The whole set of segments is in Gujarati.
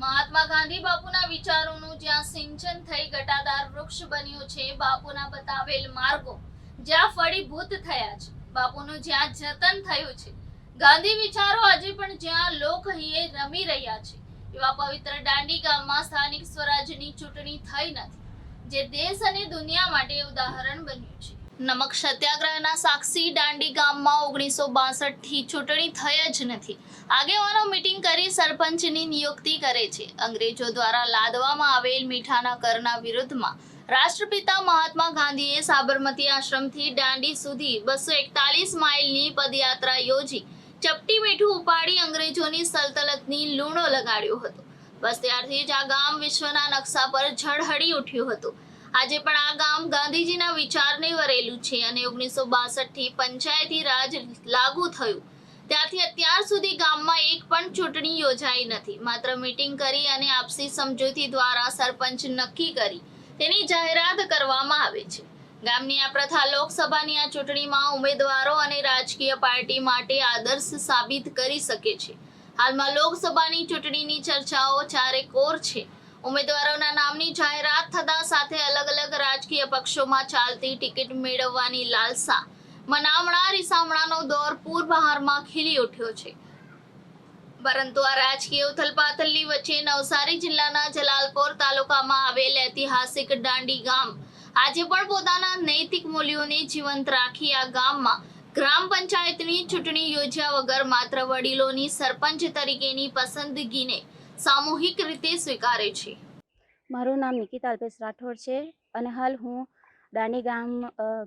મહાત્મા ગાંધી બાપુના વિચારોનું જ્યાં સિંચન થઈ ગટાદાર વૃક્ષ બન્યું છે, બાપુના બતાવેલ માર્ગો જ્યાં ફળીભૂત થયા છે, બાપુનું જ્યાં જતન થયું છે. ગાંધી વિચારો આજે પણ જ્યાં લોકહિયે રમી રહ્યા છે. એવા પવિત્ર દાંડી ગામમાં સ્થાનિક સ્વરાજની ચૂંટણી થઈ નથી, જે દેશ અને દુનિયા માટે ઉદાહરણ બન્યું છે. નમક સત્યાગ્રહના સાક્ષી દાંડી ગામમાં ઓગણીસો બાસઠથી ચૂંટણી થઈ જ નથી. આગેવાનો મીટિંગ કરી સરપંચની નિયુક્તિ કરે છે. અંગ્રેજો દ્વારા લાદવામાં આવેલ મીઠાના કરના વિરુદ્ધમાં રાષ્ટ્રપિતા મહાત્મા ગાંધીએ સાબરમતી આશ્રમથી દાંડી સુધી બસો એકતાલીસ માઇલની પદયાત્રા યોજી ચપટી મીઠું ઉપાડી અંગ્રેજોની સલ્તનતની લૂણો લગાડ્યો હતો. બસ ત્યારથી જ આ ગામ વિશ્વના નકશા પર ઝળહળી ઉઠ્યું હતું. આજે પણ આ ગામ ગાંધીજીના વિચારને વરેલું છે અને ઓગણીસો બાસઠથી પંચાયતી રાજ લાગુ થયું. ત્યાંથી અત્યાર સુધી ગામમાં એક પણ ચૂંટણી યોજાઈ નથી. માત્ર મીટિંગ કરી અને આપસી સમજૂતી દ્વારા સરપંચ નક્કી કરી તેની જાહેરાત કરવામાં આવે છે. ગામની આ પ્રથા લોકસભાની આ ચૂંટણીમાં ઉમેદવારો અને રાજકીય પાર્ટી માટે આદર્શ સાબિત કરી શકે છે. હાલમાં લોકસભાની ચૂંટણીની ચર્ચાઓ ચારે કોર છે. ઉમેદવારોના નામની જાહેરાત થતા સાથે અલગ અલગ રાજકીય પક્ષોમાં ચાલતી ટિકિટ મેળવવાની લાલસા. મનામણા રીસામણાનો દોર પૂરબહારમાં ખીલી ઉઠ્યો છે. પરંતુ આ રાજકીય ઉથલપાથલની વચ્ચે નવસારી જિલ્લાના જલાલપોર તાલુકામાં આવેલ ઐતિહાસિક દાંડી ગામ. આજે પણ પોતાના નૈતિક મૂલ્યોને જીવંત રાખી આ ગામમાં ગ્રામ પંચાયતની ચૂંટણી યોજ્યા વગર માત્ર વડીલોની સરપંચ તરીકેની પસંદગીને સામૂહિક રીતે સ્વીકારે છે. મારું નામ નિકિતા અલ્પેશ રાઠોડ છે અને હાલ હું દાંડી ગામ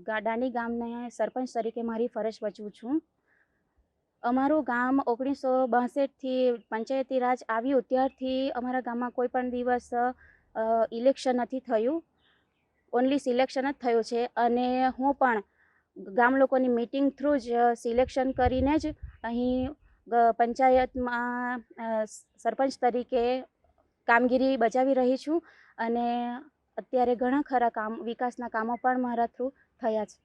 ડાની ગામને સરપંચ તરીકે મારી ફરજ બચવું છું. અમારું ગામ ઓગણીસો બાસઠથી પંચાયતી રાજ આવ્યું ત્યારથી અમારા ગામમાં કોઈ પણ દિવસ ઇલેક્શન નથી થયું. ઓનલી સિલેક્શન જ થયું છે અને હું પણ ગામ લોકોની મિટિંગ થ્રુ જ સિલેક્શન કરીને જ અહીં પંચાયતમાં સરપંચ તરીકે કામગીરી બજાવી રહી છું અને અત્યારે ઘણા ખરા કામ વિકાસના કામો પણ મારા થ્રુ થયા છે.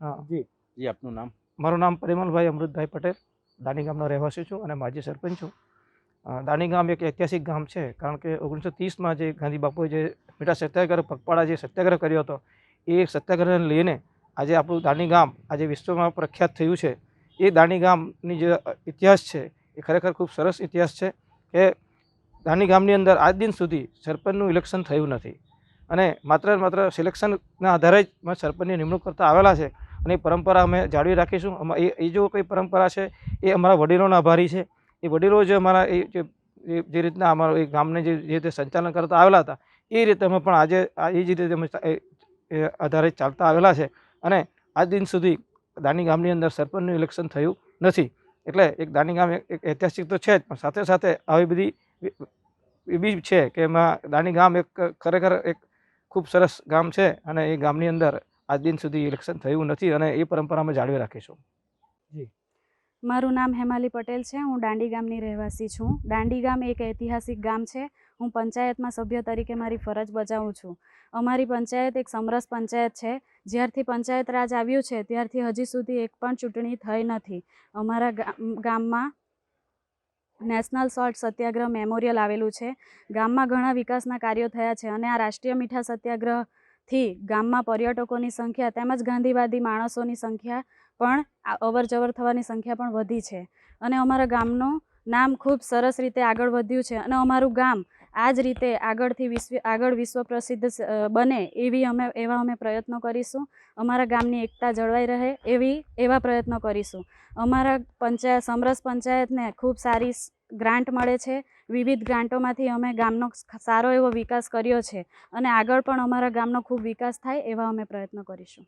હા જી. જી આપનું નામ? મારું નામ પરિમલભાઈ અમૃતભાઈ પટેલ. દાણી ગામનો રહેવાસી છું અને માજી સરપંચ છું. દાણી ગામ એક ઐતિહાસિક ગામ છે કારણ કે ઓગણીસો ત્રીસમાં જે ગાંધી બાપુએ જે મીઠા સત્યાગ્રહ પગપાળા જે સત્યાગ્રહ કર્યો હતો એ સત્યાગ્રહને લઈને આજે આપણું દાણી ગામ આજે વિશ્વમાં પ્રખ્યાત થયું છે. એ દાણી ગામની જે ઇતિહાસ છે, એ ખરેખર ખૂબ સરસ ઇતિહાસ છે કે દાણી ગામની અંદર આજ દિન સુધી સરપંચનું ઇલેક્શન થયું નથી. અને માત્ર માત્ર સિલેક્શનના આધારે જ સરપંચની નિમણૂક કરતા આવેલા છે અને એ પરંપરા અમે જાળવી રાખીશું. એ એ જો કંઈ પરંપરા છે, એ અમારા વડીલોના આભારી છે. એ વડીલો જે અમારા એ જે જે રીતના અમારું એ ગામને જે રીતે સંચાલન કરતા આવેલા હતા, એ રીતે અમે પણ આજે એ જ રીતે અમે આધારે ચાલતા આવેલા છે. અને આજ દિન સુધી દાની ગામની અંદર સરપંચનું ઇલેક્શન થયું નથી. એટલે એક દાની ગામ એક ઐતિહાસિક તો છે જ, પણ સાથે સાથે આવી બધી બી છે કે એમાં દાની ગામ એક ખરેખર એક ખૂબ સરસ ગામ છે અને એ ગામની અંદર આજ દિન સુધી ઇલેક્શન થયું નથી અને એ પરંપરા અમે જાળવી રાખીશું. મારું નામ હેમાલી પટેલ છે, હું દાંડી ગામની રહેવાસી છું. દાંડી ગામ એક ઐતિહાસિક ગામ છે. હું પંચાયતમાં સભ્ય તરીકે મારી ફરજ બજાવું છું. અમારી પંચાયત એક સમરસ પંચાયત છે. જ્યારથી પંચાયત રાજ આવ્યું છે, ત્યારથી હજી સુધી એક પણ ચૂંટણી થઈ નથી. અમારા ગામ- ગામમાં નેશનલ સોલ્ટ સત્યાગ્રહ મેમોરિયલ આવેલું છે. ગામમાં ઘણા વિકાસના કાર્યો થયા છે અને આ રાષ્ટ્રીય મીઠા સત્યાગ્રહથી ગામમાં પર્યટકોની સંખ્યા તેમજ ગાંધીવાદી માણસોની સંખ્યા પણ આ અવર થવાની સંખ્યા પણ વધી છે. અને અમારા ગામનું નામ ખૂબ સરસ રીતે આગળ વધ્યું છે અને અમારું ગામ આ જ રીતે આગળથી વિશ્વ, આગળ વિશ્વ પ્રસિદ્ધ બને એવી અમે, એવા અમે પ્રયત્નો કરીશું. અમારા ગામની એકતા જળવાઈ રહે એવી, એવા પ્રયત્નો કરીશું. અમારા પંચાયત, સમરસ પંચાયતને ખૂબ સારી ગ્રાન્ટ મળે છે. વિવિધ ગ્રાન્ટોમાંથી અમે ગામનો સારો એવો વિકાસ કર્યો છે અને આગળ પણ અમારા ગામનો ખૂબ વિકાસ થાય એવા અમે પ્રયત્નો કરીશું.